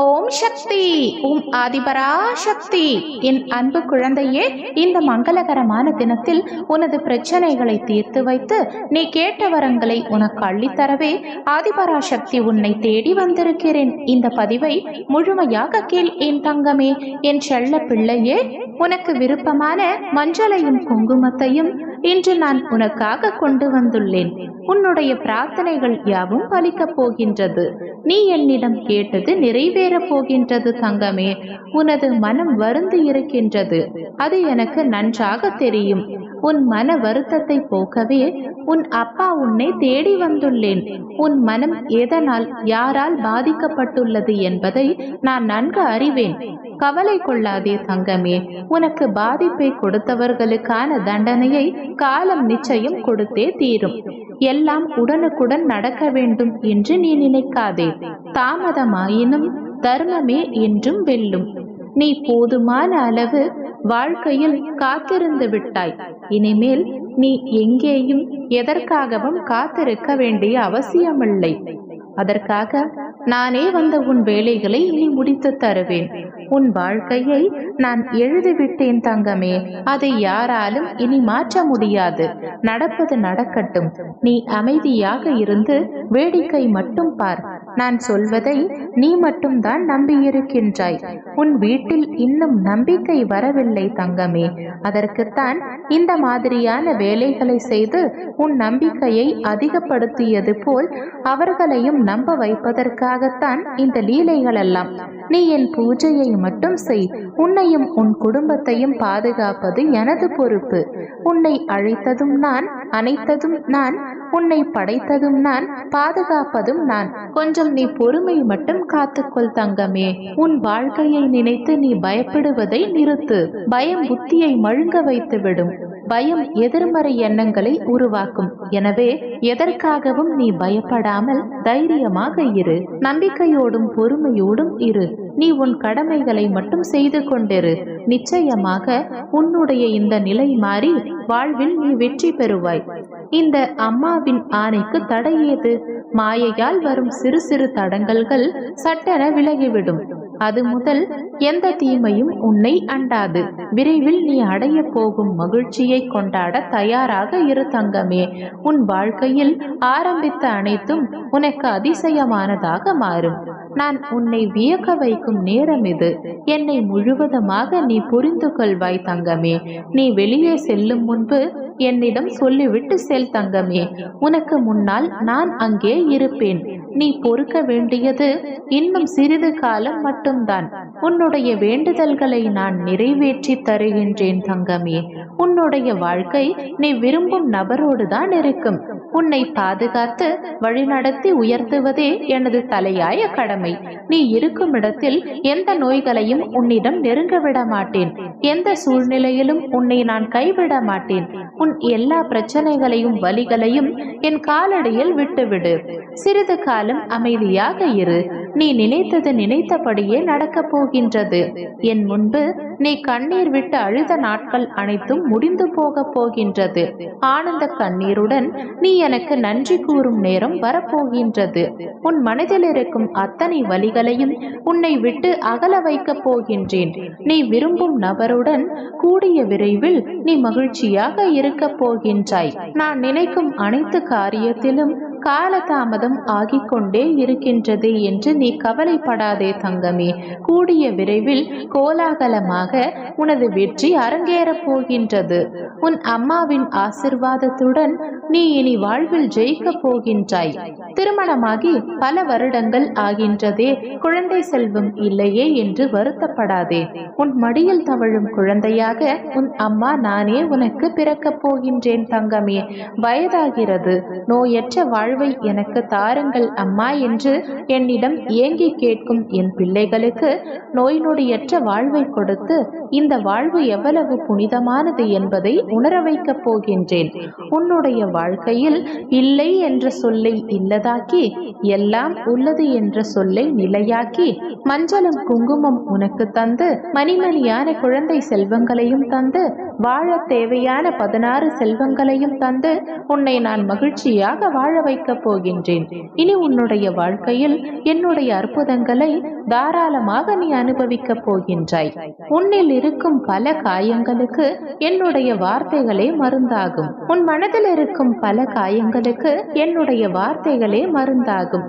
ஓம் சக்தி உம் ஆதிபரா சக்தி என் அன்பு குழந்தையே இந்த மங்களகரமான தினத்தில் உனது பிரச்சனைகளை தீர்த்து வைத்து நீ கேட்ட வரங்களை உனக்கு அள்ளித்தரவே ஆதிபரா சக்தி உன்னை தேடி வந்திருக்கிறேன். இந்த பதிவை முழுமையாக கேள் என் தங்கமே. என் செல்ல பிள்ளையே உனக்கு விருப்பமான மஞ்சளையும் குங்குமத்தையும் இன்று நான் உனக்காக கொண்டு வந்துள்ளேன். உன்னுடைய பிரார்த்தனைகள் யாவும் பலிக்கப் போகின்றது. நீ என்னிடம் கேட்டது நிறைவேறப் போகின்றது தங்கமே. உனது மனம் வருந்து இருக்கின்றது. அது எனக்கு நன்றாக தெரியும். உன் மன வருத்தத்தை போக்கவே உன் அப்பா உன்னை தேடி வந்துள்ளேன். உன் மனம் எதனால் யாரால் பாதிக்கப்பட்டுள்ளது என்பதை நான் நன்கு அறிவேன். கவலை கொள்ளாதே தங்கமே. உனக்கு பாதிப்பை கொடுத்தவர்களுக்கான தண்டனையை காலம் நிச்சயம் கொடுத்தே தீரும். எல்லாம் உடனுக்குடன் நடக்க வேண்டும் என்று நீ நினைக்காதே. தாமதமாயினும் தர்மமே என்றும் வெல்லும். நீ போதுமான அளவு வாழ்க்கையில் காத்திருந்து விட்டாய். இனிமேல் நீ எங்கேயும் எதற்காகவும் காத்திருக்க வேண்டிய அவசியமில்லை. அதற்காக நானே வந்த உன் வேலைகளை நீ முடித்து தருவேன். உன் வாழ்க்கையை நான் எழுதிவிட்டேன் தங்கமே. அதை யாராலும் இனி மாற்ற முடியாது. நடப்பது நடக்கட்டும். நீ அமைதியாக இருந்து வேடிக்கை மட்டும் பார். நான் சொல்வதை நீ மட்டும்தான் நம்பியிருக்கின்றாய். உன் வீட்டில் இன்னும் நம்பிக்கை வரவில்லை தங்கமே. அதற்குத்தான் இந்த மாதிரியான வேலைகளை செய்து உன் நம்பிக்கையை அதிகப்படுத்தியது போல் அவர்களையும் நம்ப வைப்பதற்காகத்தான் இந்த லீலைகளெல்லாம். நீ என் பூஜையை மட்டும் செய். உன்னையும் உன் குடும்பத்தையும் பாதுகாப்பது எனது பொறுப்பு. உன்னை அழைத்ததும் நான் அனைத்ததும் நான் உன்னை படைத்ததும் நான் பாதுகாப்பதும் நான். கொஞ்சம் நீ பொறுமை மட்டும் காத்துக்கொள் தங்கமே. உன் வாழ்க்கையை நினைத்து நீ பயப்படுவதை நிறுத்து. பயம் புத்தியை மழுங்க வைத்துவிடும். பயம் எதிர்மறை எண்ணங்களை உருவாக்கும். எனவே எதற்காகவும் நீ பயப்படாமல் தைரியமாக இரு. நம்பிக்கையோடும் பொறுமையோடும் இரு. நீ உன் கடமைகளை மட்டும் செய்து கொண்டிரு. நிச்சயமாக உன்னுடைய இந்த நிலை மாறி வாழ்வில் நீ வெற்றி பெறுவாய். இந்த அம்மாவின் ஆணைக்கு தடை ஏது மாயையால் வரும் சிறு சிறு தடங்கல்கள் சட்டென விலகிவிடும். அது முதல் எந்த தீமையும் உன்னை அண்டாது. விரைவில் நீ அடைய போகும் மகிழ்ச்சியை கொண்டாட தயாராக இரு தங்கமே. உன் வாழ்க்கையில் ஆரம்பித்த அனைத்தும் உனக்கு அதிசயமானதாக மாறும். நான் உன்னை வியக்க வைக்கும் நேரம் இது. என்னை முழுவதுமாக நீ புரிந்து கொள்வாய் தங்கமே. நீ வெளியே செல்லும் முன்பு என்னிடம் சொல்லிவிட்டு செல் தங்கமே. உனக்கு முன்னால் நான் அங்கே இருப்பேன். நீ பொறுக்க வேண்டியது இன்னும் சிறிது காலம் மட்டும்தான். உன்னுடைய வேண்டுதல்களை நான் நிறைவேற்றி தருகின்றேன் தங்கமே. உன்னுடைய வாழ்க்கை நீ விரும்பும் நபரோடு தான் இருக்கும். உன்னை பாதுகாத்து வழிநடத்தி உயர்த்துவதே எனது தலையாய கடமை. நீ இருக்கும் இடத்தில் எந்த நோய்களையும் உன்னிடம் நெருங்க விட மாட்டேன் எந்த சூழ்நிலையிலும் உன்னை நான் கைவிட மாட்டேன் உன் எல்லா பிரச்சனைகளையும் வலிகளையும் என் காலடியில் விட்டுவிடு. சிறிது காலம் அமைதியாக இரு. நீ நினைத்தது நினைத்தபடியே நடக்கப் போகின்றது. என் முன்பு நீ கண்ணீர் விட்டு அழுத நாட்கள் அனைத்தும் முடிந்து போகப் போகின்றது. ஆனந்த கண்ணீருடன் நீ எனக்கு நன்றி கூறும் நேரம் வரப்போகின்றது. உன் மனதில் இருக்கும் அத்தனை வழிகளையும் உன்னை விட்டு அகல வைக்கப் போகின்றேன். நீ விரும்பும் நபருடன் கூடிய விரைவில் நீ மகிழ்ச்சியாக இருக்கப் போகின்றாய். நான் நினைக்கும் அனைத்து காரியத்திலும் காலதாமதம் ஆகிக் கொண்டே இருக்கின்றது என்று நீ கவலைப்படாதே தங்கமே. கூடிய விரைவில் கோலாகலமாக உனது வெற்றி அரங்கேறப் போகின்றது. உன் அம்மாவின் ஆசிர்வாதத்துடன் நீ இனி வாழ்வில் ஜெயிக்கப் போகின்றாய். திருமணமாகி பல வருடங்கள் ஆகின்றதே. குழந்தை செல்வம் இல்லையே என்று வருத்தப்படாதே. உன் மடியில் தவழும் குழந்தையாக உன் அம்மா நானே உனக்கு பிறக்கப் போகின்றேன் தங்கமே. வயதாகிறது. நோயற்ற வாழ்வை எனக்கு தாருங்கள் அம்மா என்று என்னிடம் ஏங்கி கேட்கும் என் பிள்ளைகளுக்கு நோய் நொடியற்ற வாழ்வை கொடுத்து இந்த வாழ்வு எவ்வளவு புனிதமானது என்பதை உணர வைக்கப் போகின்றேன். உன்னுடைய வாழ்க்கையில் இல்லை என்ற சொல்லை இல்லதாக்கி எல்லாம் உள்ளது என்ற சொல்லை நிலையாக்கி மஞ்சளும் குங்குமம் உனக்கு தந்து மணிமணியான குழந்தை செல்வங்களையும் தந்து வாழ தேவையான பதினாறு செல்வங்களையும் தந்து உன்னை நான் மகிழ்ச்சியாக வாழ வைக்க வைக்கப் போகின்றேன். இனி உன்னுடைய வாழ்க்கையில் என்னுடைய அற்புதங்களை தாராளமாக நீ அனுபவிக்கப் போகின்றாய். உன்னில் இருக்கும் பல காயங்களுக்கு என்னுடைய வார்த்தைகளே மருந்தாகும். உன் மனதில் இருக்கும் பல காயங்களுக்கு என்னுடைய வார்த்தைகளே மருந்தாகும்.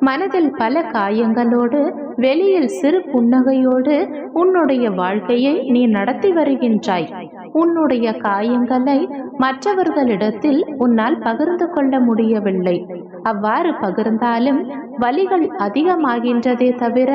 மனதில் பல காயங்களோடு வெளியில் சிறு புன்னகையோடு உன்னுடைய வாழ்க்கையை நீ நடத்தி வருகின்றாய். உன்னுடைய காயங்களை மற்றவர்களிடத்தில் உன்னால் பகிர்ந்து கொள்ள முடியவில்லை. அவ்வாறு பகிர்ந்தாலும் வலிகள் அதிகமாகின்றதே தவிர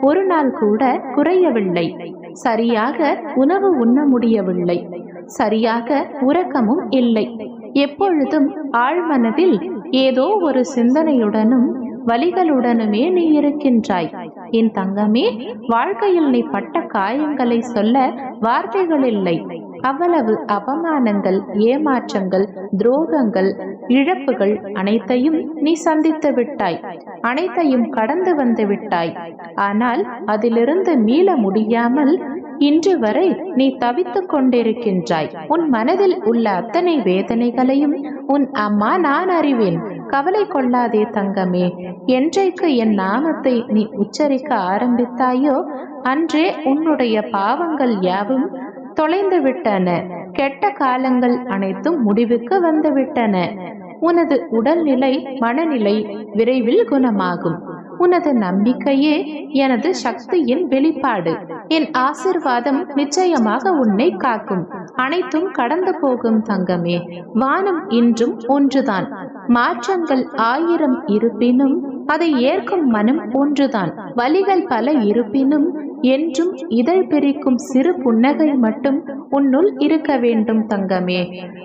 ஒரு நாள் கூட குறையவில்லை. சரியாக உணவு உண்ண முடியவில்லை. சரியாக உறக்கமும் இல்லை. எப்பொழுதும் ஆழ்மனதில் ஏதோ ஒரு சிந்தனையுடனும் வலிகளுடனுமே நீ இருக்கின்றாய். என் தங்கமே வாழ்க்கையில் நீ பட்ட காயங்களை சொல்ல வார்த்தைகள் இல்லை அவ்வளவு அவமானங்கள் ஏமாற்றங்கள் துரோகங்கள் இழப்புகள் அனைத்தையும் நீ சந்தித்து விட்டாய். அனைத்தையும் கடந்து வந்து விட்டாய். ஆனால் அதிலிருந்து மீள முடியாமல் இன்று வரை நீ தவித்துக் கொண்டிருக்கின்றாய். உன் மனதில் உள்ள அத்தனை வேதனைகளையும் உன் அம்மா நான் அறிவேன். கவலை கொள்ளாதே தங்கமே. என்றைக்கு என் நாமத்தை நீ உச்சரிக்க ஆரம்பித்தாயோ அன்றே உன்னுடைய பாவங்கள் யாவும் தொலைந்து விட்டன கெட்ட காலங்கள் அனைத்தும் முடிவுக்கு வந்துவிட்டன. உனது உடல்நிலை மனநிலை விரைவில் குணமாகும். உனது நம்பிக்கையே எனது சக்தியின் வெளிப்பாடு. என் ஆசிர்வாதம் நிச்சயமாக உன்னை காக்கும். அனைத்தும் கடந்து போகும் தங்கமே வானம் இன்றும் ஒன்றுதான். மாற்றங்கள் ஆயிரம் இருப்பினும் அதை ஏற்கும் மனம் ஒன்றுதான். வலிகள் பல இருப்பினும் என்றும் இதழ் பிரிக்கும் சிறு புன்னகை மட்டும் உன்னுள் இருக்க வேண்டும் தங்கமே.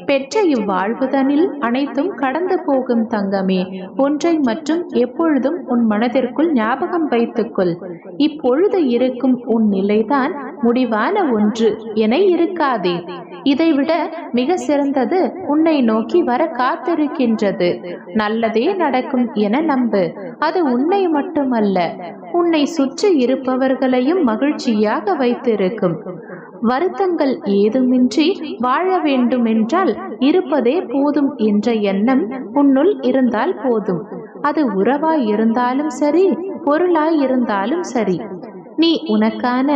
பெற்ற இவ்வாழ்வுதனில் அனைத்தும் கடந்து போகும் தங்கமே. ஒன்றை மற்றும் எப்பொழுதும் உன் மனதிற்குள் ஞாபகம் வைத்துக்கொள். இப்பொழுது இருக்கும் உன் நிலைதான் முடிவான ஒன்று என இருக்காதே. இதைவிட மிக சிறந்தது உன்னை நோக்கி வர காத்திருக்கின்றது. நல்லதே நடக்கும் என நம்பு. அது உன்னை மட்டுமல்ல உன்னை சுற்றி இருப்பவர்களையும் மகிழ்ச்சியாக வைத்திருக்கும். வருத்தங்கள் ஏதுமின்றி வாழ வேண்டுமென்றால் இருப்பதே போதும் என்ற எண்ணம் உன்னுள் இருந்தால் போதும். அது உறவாய் இருந்தாலும் சரி பொருளாய் இருந்தாலும் சரி. நீ உனக்கான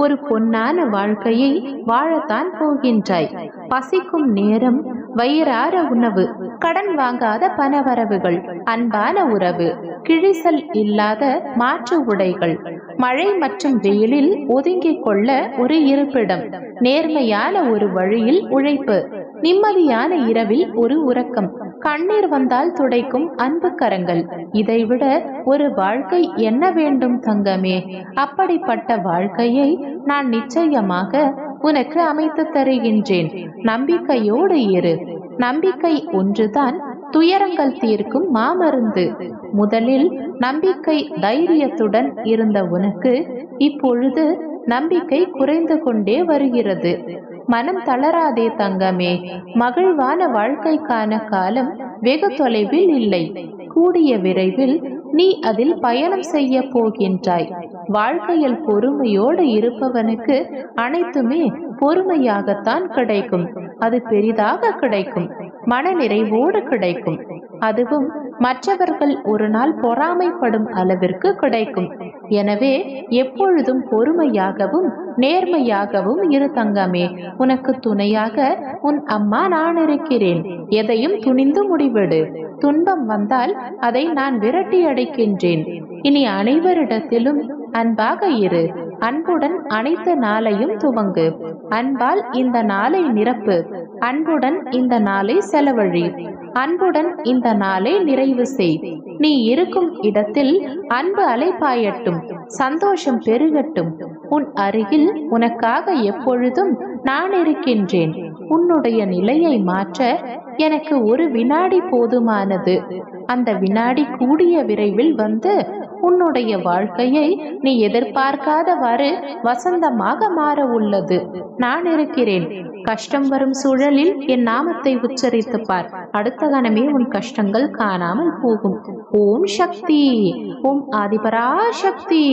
ஒரு பொன்னான வாழ்க்கையை வாழத்தான் போகின்றாய். பசிக்கும் நேரம் வயிறார உணவு கடன் வாங்காத பணவரவுகள் அன்பான உறவு கிழிசல் இல்லாத மாற்று உடைகள் மழை மற்றும் வெயிலில் ஒதுங்கிக் கொள்ள ஒரு இருப்பிடம் நேர்மையான ஒரு வழியில் உழைப்பு நிம்மதியான இரவில் ஒரு உறக்கம் கண்ணீர் வந்தால் துடைக்கும் அன்பு கரங்கள். இதைவிட ஒரு வாழ்க்கை என்ன வேண்டும் தங்கமே? அப்படிப்பட்ட வாழ்க்கையை நான் நிச்சயமாக உனக்கு அமைத்து தருகின்றேன். நம்பிக்கையோடு இரு. நம்பிக்கை ஒன்றுதான் துயரங்கள் தீர்க்கும் மாமருந்து. முதலில் நம்பிக்கை தைரியத்துடன் இருந்த உனக்கு இப்பொழுது நம்பிக்கை குறைந்து கொண்டே வருகிறது. மனம் தளராதே தங்கமே. மகிழ்வான வாழ்க்கைக்கான காலம் வெகு தொலைவில் இல்லை. கூடிய விரைவில் நீ அதில் பயணம் செய்ய போகின்றாய். வாழ்க்கையில் பொறுமையோடு இருப்பவனுக்கு அனைத்துமே பொறுமையாகத்தான் கிடைக்கும். அது பெரிதாக கிடைக்கும். மன நிறைவோடு கிடைக்கும். அதுவும் மற்றவர்கள் ஒரு நாள் பொறாமைப்படும் அளவிற்கு கிடைக்கும். எனவே எப்பொழுதும் பொறுமையாகவும் நேர்மையாகவும் இரு தங்கமே. உனக்கு துணையாக உன் அம்மா நான் இருக்கிறேன் எதையும் துணிந்து முடிவிடு. துன்பம் வந்தால் அதை நான் விரட்டி அடைக்கின்றேன். இனி அனைவரிடத்திலும் அன்பாக இரு. அன்புடன் அனைத்து நாளையும் துவங்கு. அன்பால் இந்த நாளை நிரப்பு. அன்புடன் இந்த நாளை செலவழி. அன்புடன் இந்த நாளை நிறைவு செய். நீ இருக்கும் இடத்தில் அன்பு அலைப்பாயட்டும் சந்தோஷம் பெருகட்டும். உன் அருகில் உனக்காக எப்பொழுதும் நான் இருக்கின்றேன். உன்னுடைய நிலையை மாற்ற எனக்கு ஒரு வினாடி போதுமானது. அந்த வினாடி கூடிய விரைவில் வந்து உன்னுடைய வாழ்க்கையை நீ எதிர்பார்க்காதவாறு வசந்தமாக மாற உள்ளது நான் இருக்கிறேன். கஷ்டம் வரும் சூழலில் என் நாமத்தை உச்சரித்து பார். அடுத்த கணமே உன் கஷ்டங்கள் காணாமல் போகும். ஓம் சக்தி. ஓம் ஆதிபரா சக்தி